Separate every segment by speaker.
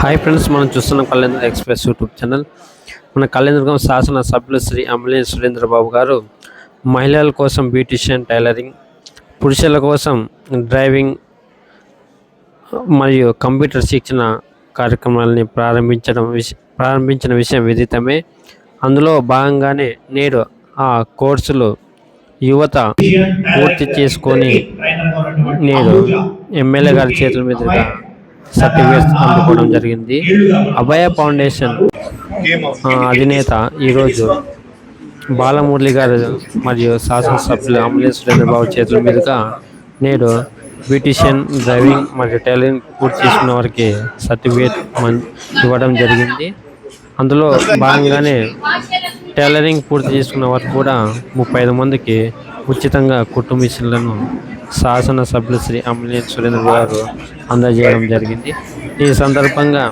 Speaker 1: Hi friends మనం చూస్తున్నాం కళ్యాణ ఎక్స్ప్రెస్ యూట్యూబ్ ఛానల్. మన కళ్యాణదుర్గం శాసన సభ్యులు శ్రీ అమలే సురేంద్రబాబు గారు మహిళల కోసం బ్యూటిషియన్ టైలరింగ్ పురుషుల కోసం డ్రైవింగ్ మరియు కంప్యూటర్ శిక్షణ కార్యక్రమాలని ప్రారంభించడం విషయం ప్రారంభించిన విషయం విదితమే. అందులో భాగంగానే నేడు ఆ కోర్సులు యువత పూర్తి చేసుకొని నేడు ఎమ్మెల్యే గారి చేతుల మీదుగా సర్టిఫికేట్స్ అందుకోవడం జరిగింది. అభయ ఫౌండేషన్ అధినేత ఈరోజు బాలమురళి గారు మరియు శాసనసభ్యులు అమలే సురేంద్రబాబు చేతుల మీదుగా నేడు బ్యూటిషియన్ డ్రైవింగ్ మరియు టైలరింగ్ పూర్తి చేసుకున్న వారికి సర్టిఫికేట్ ఇవ్వడం జరిగింది. అందులో భాగంగానే టైలరింగ్ పూర్తి చేసుకున్న వారికి కూడా ముప్పై ఐదు మందికి ఉచితంగా కుట్టు మిషన్లను శాసనసభ్యులు శ్రీ అమలే సురేంద్ర గారు అందజేయడం జరిగింది. ఈ సందర్భంగా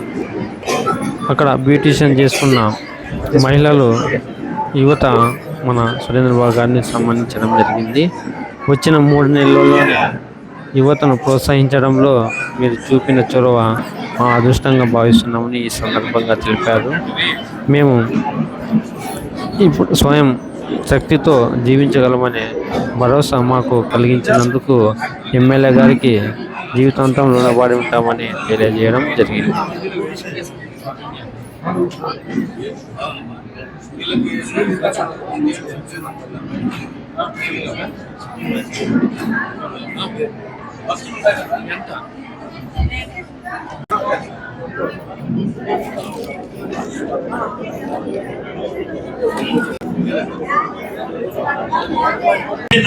Speaker 1: అక్కడ బ్యూటీషియన్ చేసుకున్న మహిళలు యువత మన సురేంద్రబాబు గారిని సన్మానించడం జరిగింది. వచ్చిన మూడు నెలల్లోనే యువతను ప్రోత్సహించడంలో మీరు చూపిన చొరవ మా అదృష్టంగా భావిస్తున్నామని ఈ సందర్భంగా తెలిపారు. మేము ఇప్పుడు స్వయం శక్తితో జీవించగలమని భరోసా మాకు కలిగించినందుకు ఎమ్మెల్యే గారికి జీవితాంతం రుణపడి ఉంటామని తెలియజేయడం జరిగింది.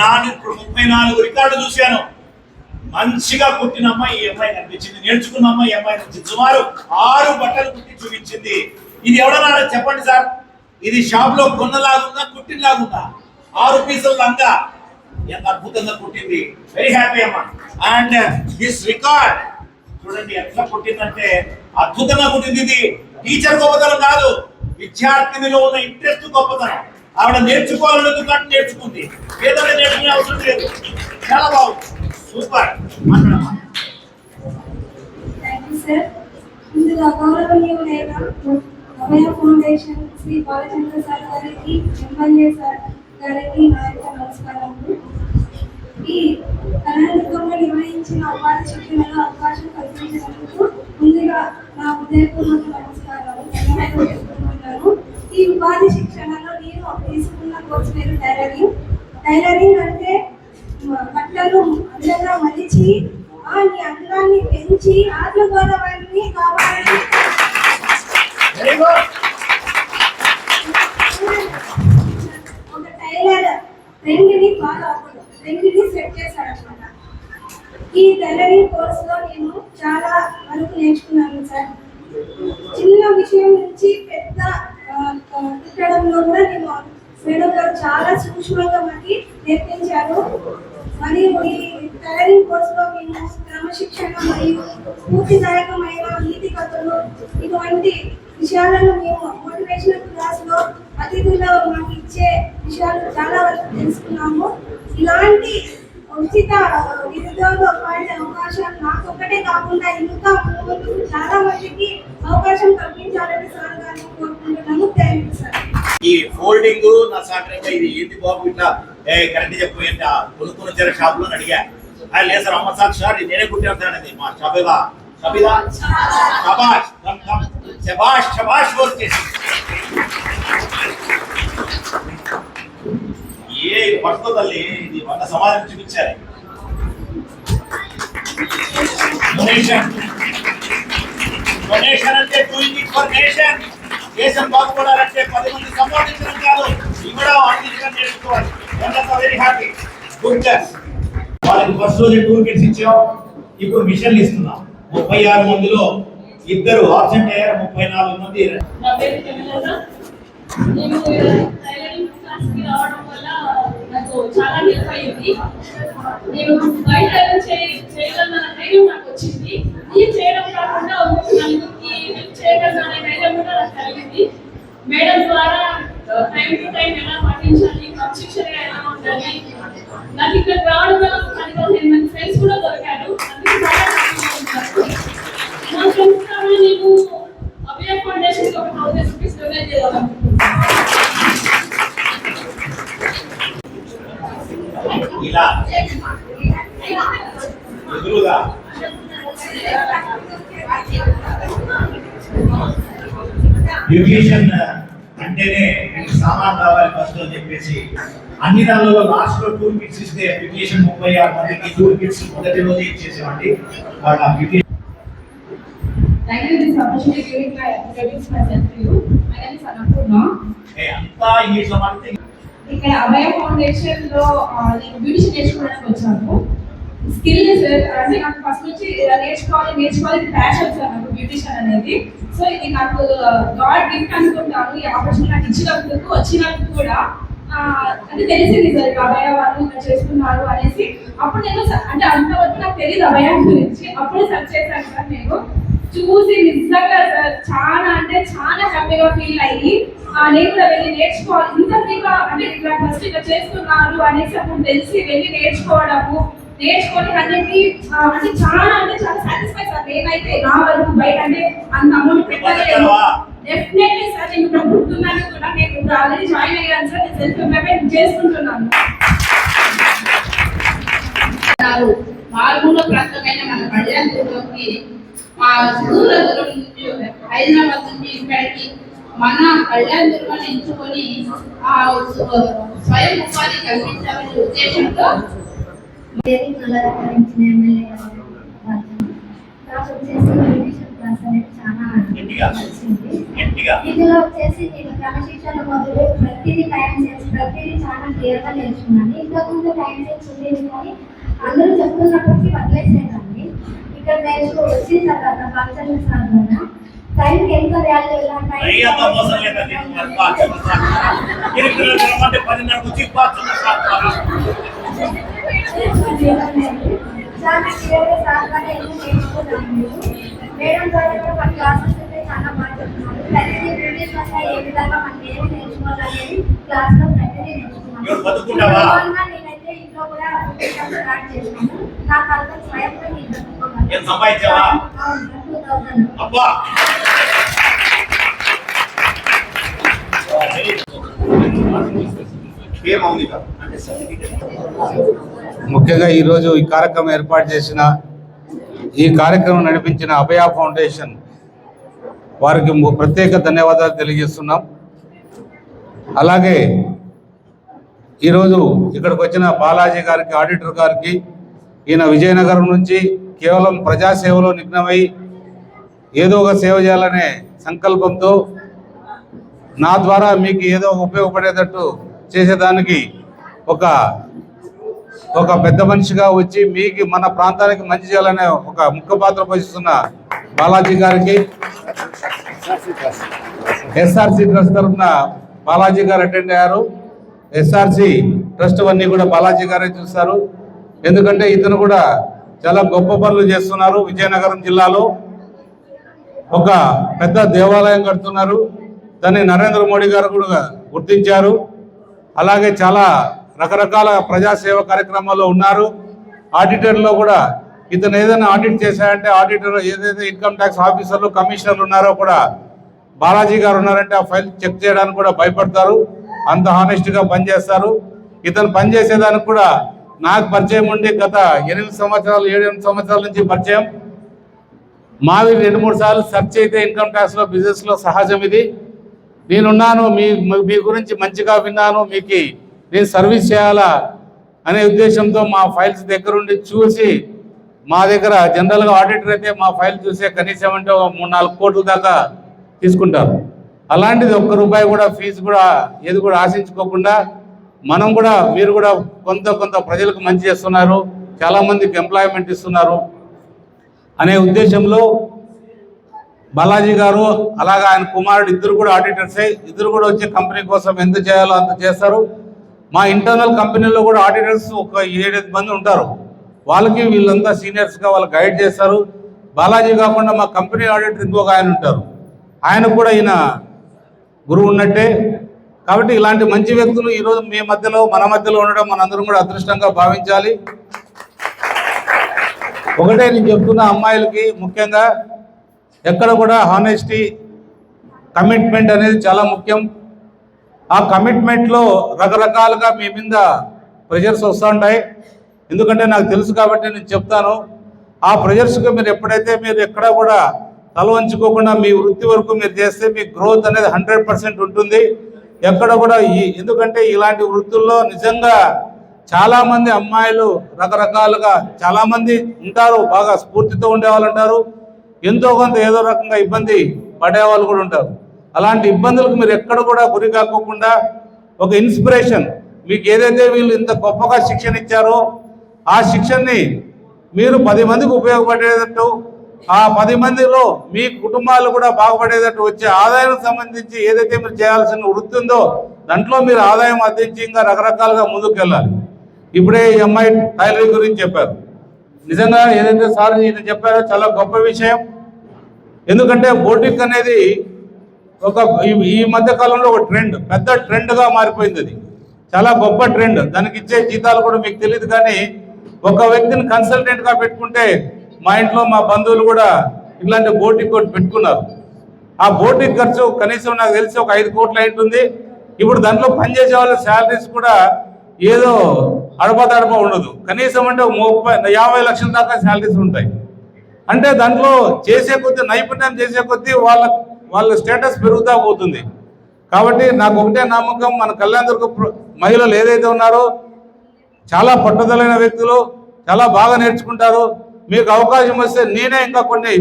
Speaker 2: నాను ఇప్పుడు ముప్పై నాలుగు రికార్డు చూశాను. మంచిగా కుట్టిన అమ్మాయి ఈ అమ్మాయి కనిపించింది. నేర్చుకున్న అమ్మాయి అమ్మాయి నుంచి సుమారు ఆరు బట్టలు కుట్టి చూపించింది. ఇది ఎవడన్నా చెప్పండి సార్. ఇది షాప్లో కొన్నలాగుందా కుట్టినలాగుందా? ఆరు పీసుల లంగా ఎంత అద్భుతంగా కుట్టింది. వెరీ హ్యాపీ అమ్మా. అండ్ దిస్ రికార్డ్ చూడండి ఎట్లా కుట్టిందంటే అద్భుతంగా కుట్టింది ఇది. టీచర్ గొప్పతనం కాదు. విద్యార్థినిలో ఉన్న ఇంట్రెస్ట్ గొప్పతనం. ఆవిడ నేర్చుకోవాలన్నది కాబట్టి నేర్చుకుంది. ఏదైనా నేర్చుకునే అవసరం లేదు. చాలా బాగుంది. సూపర్. మాట్లాడమ్మా.
Speaker 3: థ్యాంక్ యూ సార్ ముందుగా గౌరవనీయులైన అభయ ఫౌండేషన్ శ్రీ బాలచంద్ర సార్ గారికి ఎమ్మెల్యే సార్ గారికి నా యొక్క నమస్కారములు ఈ కర్ణాటకంలో నిర్వహించిన ఉపాధి శిక్షణలో అవకాశం కల్పించినందుకు ముందుగా నా హృదయపూర్వక నమస్కారాలు. ధన్యవాదాలు ఈ ఉపాధి శిక్షణలో కోర్స్ పేరు టైలరింగ్ టైలరింగ్ అంటే బట్టలు అందంగా మలిచి ఆ నీ అందాన్ని పెంచి ఆత్మగౌరవాన్ని కావాలని ఒక టైలర్ ట్రెండ్ని ఫాలో అవ్వడు ట్రెండ్ని సెట్ చేశాడు అనమాట ఈ టైలరింగ్ కోర్సులో నేను చాలా వరకు నేర్చుకున్నాను సార్. చిన్న విషయం నుంచి పెద్ద కుట్టడంలో కూడా నేను మేడం గారు చాలా సూక్ష్మంగా మనకి నేర్పించారు. మరియు ఈ టైలరింగ్ కోర్సులో మేము క్రమశిక్షణ మరియు స్ఫూర్తిదాయకమైన నీతి కథలు ఇటువంటి విషయాలను మేము మోటివేషనల్ క్లాస్లో అతిథులు మాకు ఇచ్చే విషయాలు చాలా వరకు తెలుసుకున్నాము. ఇలాంటి ఉచిత నిరుద్యోగ ఉపాధి అవకాశాలు నాకు ఒక్కటే కాకుండా ఇంకా ముందు చాలా మందికి అవకాశం కల్పించాలని
Speaker 2: ఈ ఫోల్డింగ్ నా సాటర్డే ఇది ఏంటి బాబు ఇట్లా? ఏ కరెక్ట్ చెప్పు ఏంటి? ఆ కొనుక్కున్న చీర షాప్లో అడిగా. ఆ లేదు సార్ అమ్మ సార్ సార్ నేనే కుట్టాను మా షబిలా షబిలా షబాష్ షబాష్ కమ్ వర్క్ ఏ పట్టుకో తల్లి ఇది వంద సమాజం చూపించారు డొనేషన్ డొనేషన్ అంటే డూయింగ్ ఇట్ ఫర్ నేషన్ దేశం బాగుపడాలంటే పది మంది సంపాదించడం కాదు ఇవ్వడం ఆర్థికంగా నేర్చుకోవాలి వెరీ హ్యాపీ. గుడ్ జాబ్ వాళ్ళకి ఫస్ట్ రోజు టూర్ కిట్స్ ఇచ్చాం. ఇప్పుడు మిషన్లు ఇస్తున్నాం. ముప్పై ఆరు మందిలో ఇద్దరు ఆబ్సెంట్ అయ్యారు. ముప్పై నాలుగు మంది
Speaker 4: నేను టైలరింగ్ క్లాస్కి రావడం వల్ల నాకు చాలా హెల్ప్ అయ్యింది నేను బయట చే-
Speaker 2: అంటేనే మీకు సామాన్ కావాలి ఫస్ట్ అని చెప్పేసి అన్ని దానిలో లాస్ట్లో టూర్ కిట్స్ ఇస్తే అప్లికేషన్ ముప్పై ఆరు మందికి టూర్ కిట్స్ మొదటి రోజు ఇచ్చేసేవండి వాళ్ళ
Speaker 4: application this opportunity to introduce myself to you. ఇక్కడ అభయ ఫౌండేషన్లో నేను బ్యూటిషన్ నేర్చుకోవడానికి వచ్చాను. స్కిల్ అంటే నాకు ఫస్ట్ నుంచి ఇలా నేర్చుకోవాలి నేర్చుకోవాలి ప్యాషన్ సార్ నాకు బ్యూటిషన్ అనేది. సో ఇది నాకు గాడ్ గిఫ్ట్ అనుకుంటాను. ఈ ఆపర్చునిటీ నాకు ఇచ్చినందుకు వచ్చినందుకు కూడా అంటే తెలిసింది సార్. అభయ వాళ్ళు ఇలా చేస్తున్నారు అనేసి. అప్పుడు నేను అంటే అంతవరకు నాకు తెలియదు అభయ గురించి. అప్పుడే సెర్చ్ చేశాను సార్ నేను. చూసి నిజంగా సార్ చాలా అంటే చాలా హ్యాపీగా ఫీల్ అయ్యి ఆ, నేను కూడా వెళ్ళి నేర్చుకోవాలి. ఇంత ఫ్రీగా అంటే ఇట్లా ఫస్ట్ ఇట్లా చేస్తున్నారు అనేసి అప్పుడు తెలిసి వెళ్ళి నేర్చుకోవడము నేర్చుకొని అన్నిటి అంటే చాలా అంటే చాలా సాటిస్ఫై సార్. నేనైతే నా వరకు బయట అంటే అంత అమౌంట్ పెట్టలేదు. డెఫినెట్లీ సార్ నేను ఇప్పుడు గుర్తున్నాను కూడా. నేను ఇప్పుడు ఆల్రెడీ జాయిన్ అయ్యాను సార్. నేను సెల్ఫ్ ఎంప్లాయ్మెంట్ చేసుకుంటున్నాను
Speaker 5: మారుమూల ప్రాంతమైన మన కళ్యాణదుర్గంకి మా దూర దూరం నుంచి హైదరాబాద్ నుంచి ఇక్కడికి మన కళ్యాణదుర్గం ఎంచుకొని ఆ స్వయం ఉపాధి కల్పించాలనే ఉద్దేశంతో
Speaker 6: అలంకరించిన ఎమ్మెల్యే ఇందులో వచ్చేసి నేను క్రమశిక్షణ మొదలు ప్రతిదీ టైం సెన్స్ ప్రతిదీ చాలా క్లియర్గా నేర్చుకున్నాను. ఇంతకుముందు టైం సెన్స్ ఉండేది కానీ అందరూ చెప్తున్నప్పటికీ వదిలేసేదాన్ని ఇక్కడ నేర్చుకో వచ్చిన తర్వాత ఫంక్షన్ ద్వారా టైంకి ఎంత వాల్యూ ఎలా చాలా క్లియర్గా నేర్చుకున్నాను మేడం ద్వారా కూడా మన క్లాసెస్ అయితే చాలా చెప్తున్నారు ప్రతిదీ బ్రిటిష్ భాష ఏ విధంగా మనం ఏం నేర్చుకోవాలనేది క్లాస్లో ప్రతిదీ నేర్చుకున్నాను. నేనైతే ఇంట్లో కూడా స్టార్ట్ చేశాను. నాకు అంతా స్వయంగా నేను.
Speaker 2: ఏం సంపాదించావా? అబ్బా!
Speaker 7: ముఖ్యంగా ఈరోజు ఈ కార్యక్రమం ఏర్పాటు చేసిన ఈ కార్యక్రమం నడిపించిన అభయ ఫౌండేషన్ వారికి ప్రత్యేక ధన్యవాదాలు తెలియజేస్తున్నాం. అలాగే ఈరోజు ఇక్కడికి వచ్చిన బాలాజీ గారికి ఆడిటర్ గారికి ఈయన విజయనగరం నుంచి కేవలం ప్రజాసేవలో నిఘ్నమై ఏదో ఒక సేవ చేయాలనే సంకల్పంతో నా ద్వారా మీకు ఏదో ఉపయోగపడేటట్టు చేసేదానికి ఒక ఒక పెద్ద మనిషిగా వచ్చి మీకు మన ప్రాంతానికి మంచి చేయాలనే ఒక ముఖ్య పాత్ర పోషిస్తున్న బాలాజీ గారికి ఎస్ఆర్సి ట్రస్ట్ తరఫున బాలాజీ గారు అటెండ్ అయ్యారు. ఎస్ఆర్సి ట్రస్ట్ అన్నీ కూడా బాలాజీ గారే చూస్తారు. ఎందుకంటే ఇతను కూడా చాలా గొప్ప పనులు చేస్తున్నారు. విజయనగరం జిల్లాలో ఒక పెద్ద దేవాలయం కడుతున్నారు. దాన్ని నరేంద్ర మోడీ గారు కూడా గుర్తించారు. అలాగే చాలా రకరకాల ప్రజాసేవ కార్యక్రమాల్లో ఉన్నారు. ఆడిటర్లో కూడా ఇతను ఏదైనా ఆడిట్ చేశాడంటే ఆడిటర్ ఏదైతే ఇన్కమ్ ట్యాక్స్ ఆఫీసర్లు కమిషనర్లు ఉన్నారో కూడా బాలాజీ గారు ఉన్నారంటే ఆ ఫైల్ చెక్ చేయడానికి కూడా భయపడతారు. అంత హానెస్ట్గా పనిచేస్తారు. ఇతను పనిచేసేదానికి కూడా నాకు పరిచయం ఉండి గత ఎనిమిది సంవత్సరాలు ఏడు ఎనిమిది సంవత్సరాల నుంచి పరిచయం. మావి రెండు మూడు సార్లు సెర్చ్ అయితే ఇన్కమ్ ట్యాక్స్లో బిజినెస్లో సహజం ఇది. నేనున్నాను మీ మీ గురించి మంచిగా విన్నాను మీకు నేను సర్వీస్ చేయాలా అనే ఉద్దేశంతో మా ఫైల్స్ దగ్గరుండి చూసి మా దగ్గర జనరల్గా ఆడిటర్ అయితే మా ఫైల్ చూసే కనీసం అంటే ఒక మూడు నాలుగు కోట్ల దాకా తీసుకుంటారు. అలాంటిది ఒక్క రూపాయి కూడా ఫీజు కూడా ఏది కూడా ఆశించుకోకుండా మనం కూడా మీరు కూడా కొంత కొంత ప్రజలకు మంచి చేస్తున్నారు చాలామందికి ఎంప్లాయ్మెంట్ ఇస్తున్నారు అనే ఉద్దేశంలో బాలాజీ గారు అలాగే ఆయన కుమారుడు ఇద్దరు కూడా ఆడిటర్సే ఇద్దరు కూడా వచ్చి కంపెనీ కోసం ఎంత చేయాలో అంత చేస్తారు. మా ఇంటర్నల్ కంపెనీలో కూడా ఆడిటర్స్ ఒక ఏడెనిమిది మంది ఉంటారు. వాళ్ళకి వీళ్ళంతా సీనియర్స్గా వాళ్ళు గైడ్ చేస్తారు. బాలాజీ కాకుండా మా కంపెనీ ఆడిటర్ ఇంకొక ఆయన ఉంటారు. ఆయనకు కూడా ఈయన గురువు ఉన్నట్టే. కాబట్టి ఇలాంటి మంచి వ్యక్తులు ఈరోజు మీ మధ్యలో మన మధ్యలో ఉండడం మనందరం కూడా అదృష్టంగా భావించాలి. ఒకటే నేను చెప్తున్న అమ్మాయిలకి ముఖ్యంగా ఎక్కడ కూడా హానెస్టీ కమిట్మెంట్ అనేది చాలా ముఖ్యం. ఆ కమిట్మెంట్లో రకరకాలుగా మీ మీద ప్రెజర్స్ వస్తుంటాయి ఎందుకంటే నాకు తెలుసు కాబట్టి నేను చెప్తాను ఆ ప్రెజర్స్కి మీరు ఎప్పుడైతే మీరు ఎక్కడ కూడా తల వంచుకోకుండా మీ వృత్తి వరకు మీరు చేస్తే మీ గ్రోత్ అనేది హండ్రెడ్ పర్సెంట్ ఉంటుంది. ఎక్కడ కూడా ఈ ఎందుకంటే ఇలాంటి వృత్తుల్లో నిజంగా చాలా మంది అమ్మాయిలు రకరకాలుగా చాలా మంది ఉంటారు బాగా స్ఫూర్తితో ఉండే వాళ్ళు ఉంటారు ఎంతో కొంత ఏదో రకంగా ఇబ్బంది పడే వాళ్ళు కూడా ఉంటారు. అలాంటి ఇబ్బందులకు మీరు ఎక్కడ కూడా గురి కాకోకుండా ఒక ఇన్స్పిరేషన్ మీకు ఏదైతే వీళ్ళు ఇంత గొప్పగా శిక్షణ ఇచ్చారో ఆ శిక్షణని మీరు పది మందికి ఉపయోగపడేటట్టు ఆ పది మందిలో మీ కుటుంబాలు కూడా బాగుపడేటట్టు వచ్చే ఆదాయం సంబంధించి ఏదైతే మీరు చేయాల్సిన వృత్తి ఉందో దాంట్లో మీరు ఆదాయం అందించి ఇంకా రకరకాలుగా ముందుకు వెళ్ళాలి ఇప్పుడే ఈ అమ్మాయి టైలరింగ్ గురించి చెప్పారు. నిజంగా ఏదైతే సార్ ఈయన చెప్పారో చాలా గొప్ప విషయం. ఎందుకంటే బోటిక్ అనేది ఒక ఈ- ఈ మధ్య కాలంలో ఒక ట్రెండ్ పెద్ద ట్రెండ్గా మారిపోయింది అది. చాలా గొప్ప ట్రెండ్. దానికి ఇచ్చే జీతాలు కూడా మీకు తెలియదు కానీ ఒక వ్యక్తిని కన్సల్టెంట్గా పెట్టుకుంటే మా ఇంట్లో మా బంధువులు కూడా ఇట్లాంటి బోటింగ్ కోట్ పెట్టుకున్నారు. ఆ బోటింగ్ ఖర్చు కనీసం నాకు తెలిసి ఒక ఐదు కోట్లు ఉంటుంది ఇప్పుడు దాంట్లో పనిచేసే వాళ్ళ శాలరీస్ కూడా ఏదో అడపదడప ఉండదు. కనీసం అంటే ముప్పై యాభై లక్షల దాకా శాలరీస్ ఉంటాయి. అంటే దాంట్లో చేసే కొద్దీ నైపుణ్యం చేసే కొద్దీ వాళ్ళ వాళ్ళ స్టేటస్ పెరుగుతా పోతుంది. కాబట్టి నాకు ఒకటే నమ్మకం మన కళ్యాణదుర్గ మహిళలు ఏదైతే ఉన్నారో చాలా పట్టుదలైన వ్యక్తులు చాలా బాగా నేర్చుకుంటారు. మీకు అవకాశం వస్తే నేనే ఇంకా కొన్ని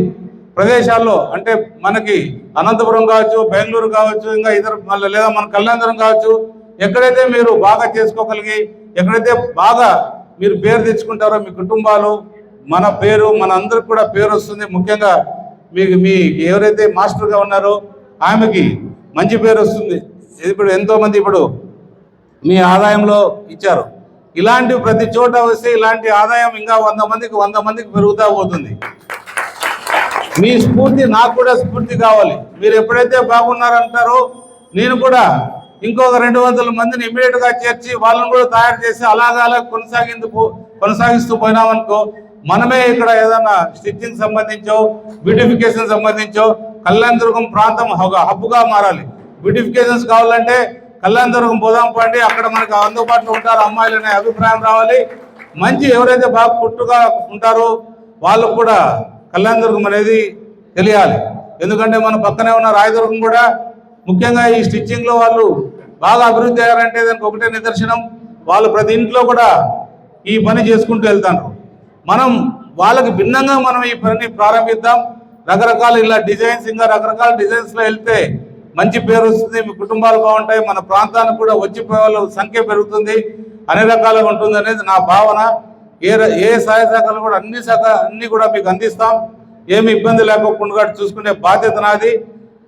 Speaker 7: ప్రదేశాల్లో అంటే మనకి అనంతపురం కావచ్చు బెంగళూరు కావచ్చు ఇంకా ఇతర మళ్ళీ లేదా మన కళ్యాణం కావచ్చు ఎక్కడైతే మీరు బాగా చేసుకోగలిగి ఎక్కడైతే బాగా మీరు పేరు తెచ్చుకుంటారో మీ కుటుంబాలు మన పేరు మన అందరికి కూడా పేరు వస్తుంది. ముఖ్యంగా మీకు మీ ఎవరైతే మాస్టర్గా ఉన్నారో ఆమెకి మంచి పేరు వస్తుంది. ఇప్పుడు ఎంతోమంది ఇప్పుడు మీ ఆదాయంలో ఇచ్చారు. ఇలాంటి ప్రతి చోట వస్తే ఇలాంటి ఆదాయం ఇంకా వంద మందికి వంద మందికి పెరుగుతూ పోతుంది. మీ స్ఫూర్తి నాకు కూడా స్ఫూర్తి కావాలి. మీరు ఎప్పుడైతే బాగున్నారంటారో నేను కూడా ఇంకొక రెండు వందల మందిని ఇమీడియట్గా చేర్చి వాళ్ళని కూడా తయారు చేసి అలాగా అలా కొనసాగిందుకు కొనసాగిస్తూ పోయినామనుకో మనమే ఇక్కడ ఏదైనా స్టిచ్చింగ్ సంబంధించో బ్యూటిఫికేషన్ సంబంధించో కళ్యాణదుర్గం ప్రాంతం ఒక హబ్గా మారాలి. బ్యూటిఫికేషన్స్ కావాలంటే కళ్యాణదుర్గం పోదాం పండి. అక్కడ మనకు అందుబాటులో ఉంటారు. అమ్మాయిలు అనే అభిప్రాయం రావాలి. మంచి ఎవరైతే బాగా పుట్టుగా ఉంటారో వాళ్ళకు కూడా కళ్యాణదుర్గం అనేది తెలియాలి. ఎందుకంటే మన పక్కనే ఉన్న రాయదుర్గం కూడా ముఖ్యంగా ఈ స్టిచ్చింగ్లో వాళ్ళు బాగా అభివృద్ధి అయ్యారంటే దానికి ఒకటే నిదర్శనం. వాళ్ళు ప్రతి ఇంట్లో కూడా ఈ పని చేసుకుంటూ వెళ్తాను మనం వాళ్ళకి భిన్నంగా మనం ఈ పనిని ప్రారంభిద్దాం. రకరకాల ఇలా డిజైన్స్ ఇంకా రకరకాల డిజైన్స్లో వెళ్తే మంచి పేరు వస్తుంది మీ కుటుంబాలు బాగుంటాయి మన ప్రాంతానికి కూడా వచ్చిపోయే వాళ్ళ సంఖ్య పెరుగుతుంది అన్ని రకాలుగా ఉంటుంది అనేది నా భావన. ఏ ఏ సహాయ శాఖలు కూడా అన్ని శాఖ అన్ని కూడా మీకు అందిస్తాం. ఏమి ఇబ్బంది లేకుండా చూసుకునే బాధ్యత నాది.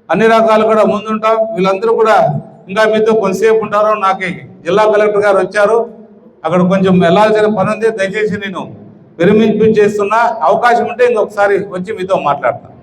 Speaker 7: అన్ని రకాలు కూడా ముందుంటాం. వీళ్ళందరూ కూడా ఇంకా మీతో కొంతసేపు ఉంటారు. నాకు జిల్లా కలెక్టర్ గారు వచ్చారు. అక్కడ కొంచెం వెళ్ళాల్సిన పని ఉంది దయచేసి నేను విరమింపు చేస్తున్నా. అవకాశం ఉంటే ఇంకొకసారి వచ్చి మీతో మాట్లాడతాను.